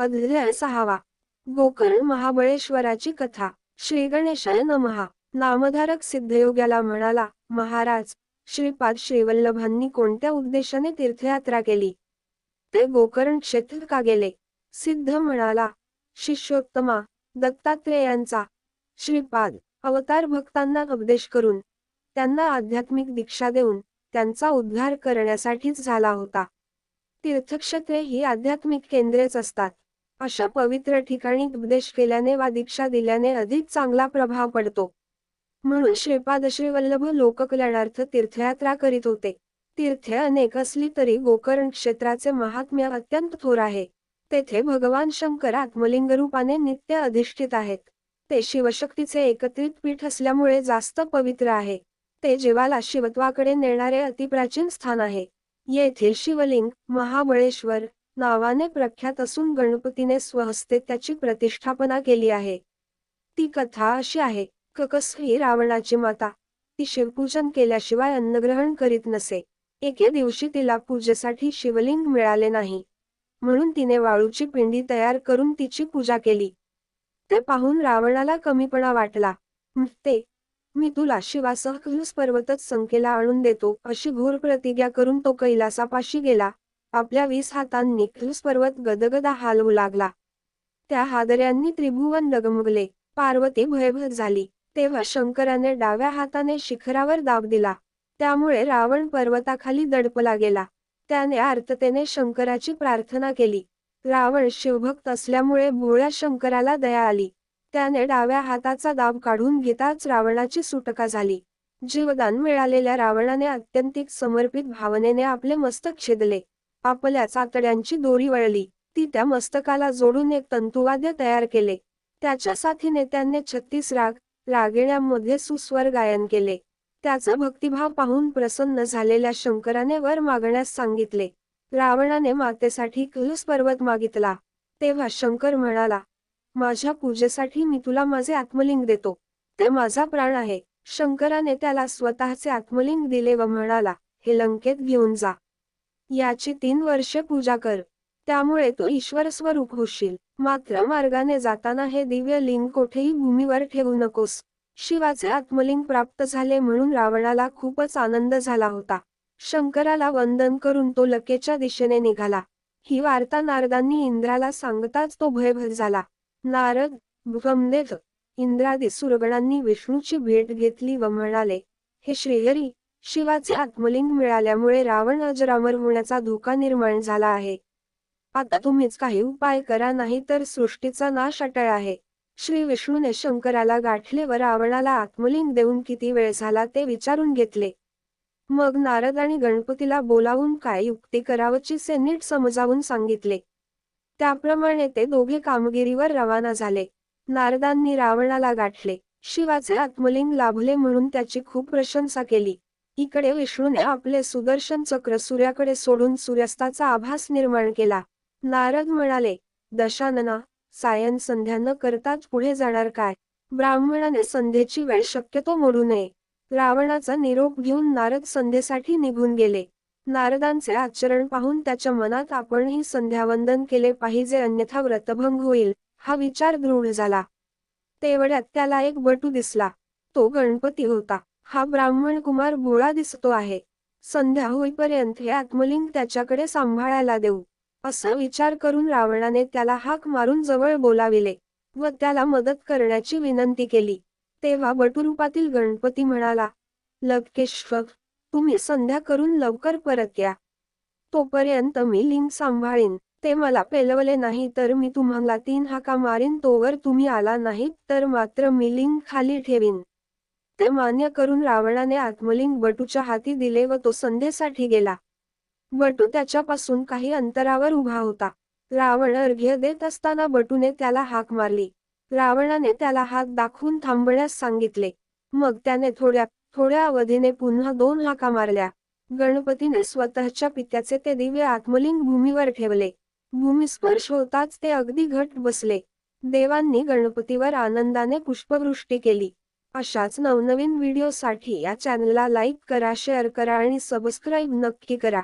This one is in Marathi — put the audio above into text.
अध्याय सहावा. गोकर्ण महाबळेश्वराची कथा. श्री गणेशाय नमहा. नामधारक सिद्धयोग्याला म्हणाला महाराज श्रीपाद श्रीवल्लभांनी कोणत्या उद्देशाने तीर्थयात्रा केली? ते गोकर्ण क्षेत्र का गेले? सिद्ध म्हणाला शिष्योत्तमा दत्तात्रेयांचा. श्रीपाद अवतार भक्तांना उपदेश करून त्यांना आध्यात्मिक दीक्षा देऊन त्यांचा उद्धार करण्यासाठीच झाला होता. तीर्थक्षेत्रे ही आध्यात्मिक केंद्रेच असतात. अशा पवित्र ठिकाणी उपदेश केल्याने वा दीक्षा दिल्याने अधिक चांगला प्रभाव पडतो. म्हणून श्रीपादश्री वल्लभ लोककल्याणार्थ तीर्थयात्रा करीत होते. तीर्थे अनेक असली तरी गोकर्ण क्षेत्राचे महात्म्य अत्यंत थोर आहे. तेथे भगवान शंकर आत्मलिंग रूपाने नित्य अधिष्ठित आहेत. ते शिवशक्तीचे एकत्रित पीठ असल्यामुळे जास्त पवित्र आहे. ते जीवाला शिवत्वाकडे नेणारे अतिप्राचीन स्थान आहे. येथील शिवलिंग महाबळेश्वर नावाने प्रख्यात असून गणपतीने स्वहस्ते त्याची प्रतिष्ठापना केली आहे. ती कथा अशी आहे ककस ही रावणाची माता. ती शिवपूजन केल्याशिवाय अन्नग्रहण करीत नसे. एके दिवशी तिला पूजेसाठी शिवलिंग मिळाले नाही. म्हणून तिने वाळूची पिंडी तयार करून तिची पूजा केली. ते पाहून रावणाला कमीपणा वाटला. ते मी तुला शिवासह पर्वतच संख्येला आणून देतो अशी घोर प्रतिज्ञा करून तो कैलासापाशी गेला. आपल्या वीस हातांनी कैलास पर्वत गदगदा हालवू लागला. त्या हादऱ्यांनी त्रिभुवन डगमगले. पार्वती भयभीत झाली. तेव्हा शंकराने डाव्या हाताने शिखरावर दाब दिला. त्यामुळे रावण पर्वताखाली दडपला गेला. त्याने आर्ततेने शंकराची प्रार्थना केली. रावण शिवभक्त असल्यामुळे भोळ्या शंकराला दया आली. त्याने डाव्या हाताचा दाब काढून घेताच रावणाची सुटका झाली. जीवदान मिळालेल्या रावणाने अत्यंतिक समर्पित भावनेने आपले मस्तक छेदले. आपल्या चातड्यांची दोरी वळली. ती त्या मस्तकाला जोडून एक तंतुवाद्य तयार केले. त्याच्या साथीने त्यांनी छत्तीस राग रागिण्यांमध्ये सुस्वर गायन केले. त्याचा भक्तिभाव पाहून प्रसन्न झालेल्या शंकराने वर मागण्यास सांगितले. रावणाने मातेसाठी कैलास पर्वत मागितला. तेव्हा शंकर म्हणाला माझ्या पूजेसाठी मी तुला माझे आत्मलिंग देतो. ते माझा प्राण आहे. शंकराने त्याला स्वतःचे आत्मलिंग दिले व म्हणाला हे लंकेत घेऊन जा. याची तीन वर्षे पूजा कर. त्यामुळे तो ईश्वर स्वरूप होशील. मात्र मार्गाने जाताना हे दिव्य लिंग कोठेही भूमीवर ठेवू नकोस. शिवाचे आत्मलिंग प्राप्त झाले म्हणून रावणाला खूपच आनंद झाला होता. शंकराला वंदन करून तो लकेच्या दिशेने निघाला. ही वार्ता नारदांनी इंद्राला सांगताच तो भयभर झाला. नारद ब्रह्मदेव इंद्रादी सुरगणांनी विष्णूची भेट घेतली व म्हणाले हे श्रीहरी शिवाचे आत्मलिंग मिळाल्यामुळे रावण अजरामर होण्याचा धोका निर्माण झाला आहे. आता तुम्हीच काही उपाय करा नाही तर सृष्टीचा नाश अटळ आहे. श्री विष्णूने शंकराला गाठले व रावणाला आत्मलिंग देऊन किती वेळ झाला ते विचारून घेतले. मग नारद आणि गणपतीला बोलावून काय युक्ती करावची से नीट समजावून सांगितले. त्याप्रमाणे ते दोघे कामगिरीवर रवाना झाले. नारदांनी रावणाला गाठले. शिवाचे आत्मलिंग लाभले म्हणून त्याची खूप प्रशंसा केली. इकडे विष्णूने आपले सुदर्शन चक्र सूर्याकडे सोडून सूर्यास्ताचा आभास निर्माण केला. नारद म्हणाले दशानना सायन संध्या न करताच पुढे जाणार काय? ब्राह्मणाने संध्येची वेळ शक्यतो मोडू नये. रावणाचा निरोप घेऊन नारद संध्येसाठी निघून गेले. नारदांचे आचरण पाहून त्याच्या मनात आपणही संध्यावंदन केले पाहिजे अन्यथा व्रतभंग होईल हा विचार दृढ झाला. तेवढ्यात त्याला एक बटू दिसला. तो गणपती होता. हा ब्राह्मण कुमार भोळा दिसतो आहे. संध्या होईपर्यंत हे आत्मलिंग त्याच्याकडे सांभाळायला देऊ. असा विचार करून रावणाने त्याला हाक मारून जवळ बोलाविले व त्याला मदत करण्याची विनंती केली. तेव्हा बटुरूपातील गणपती म्हणाला लवकेश्वर तुम्ही संध्या करून लवकर परत या. तोपर्यंत मी लिंग सांभाळीन. ते मला पेलवले नाही तर मी तुम्हाला तीन हाका मारीन. तोवर तुम्ही आला नाहीत तर मात्र मी लिंग खाली ठेवीन. ते मान्य करून रावणाने आत्मलिंग बटूच्या हाती दिले व तो संध्येसाठी गेला. बटू त्याच्यापासून काही अंतरावर उभा होता. रावण अर्घ्य देत असताना बटूने त्याला हाक मारली. रावणाने त्याला हात दाखवून थांबण्यास सांगितले. मग त्याने थोड्या थोड्या अवधीने पुन्हा दोन हाका मारल्या. गणपतीने स्वतःच्या पित्याचे ते दिव्य आत्मलिंग भूमीवर ठेवले. भूमी स्पर्श होताच ते अगदी घट बसले. देवांनी गणपतीवर आनंदाने पुष्पवृष्टी केली. अशाच नवनवीन व्हिडिओसाठी या चॅनलला लाईक करा शेअर करा आणि सबस्क्राईब नक्की करा.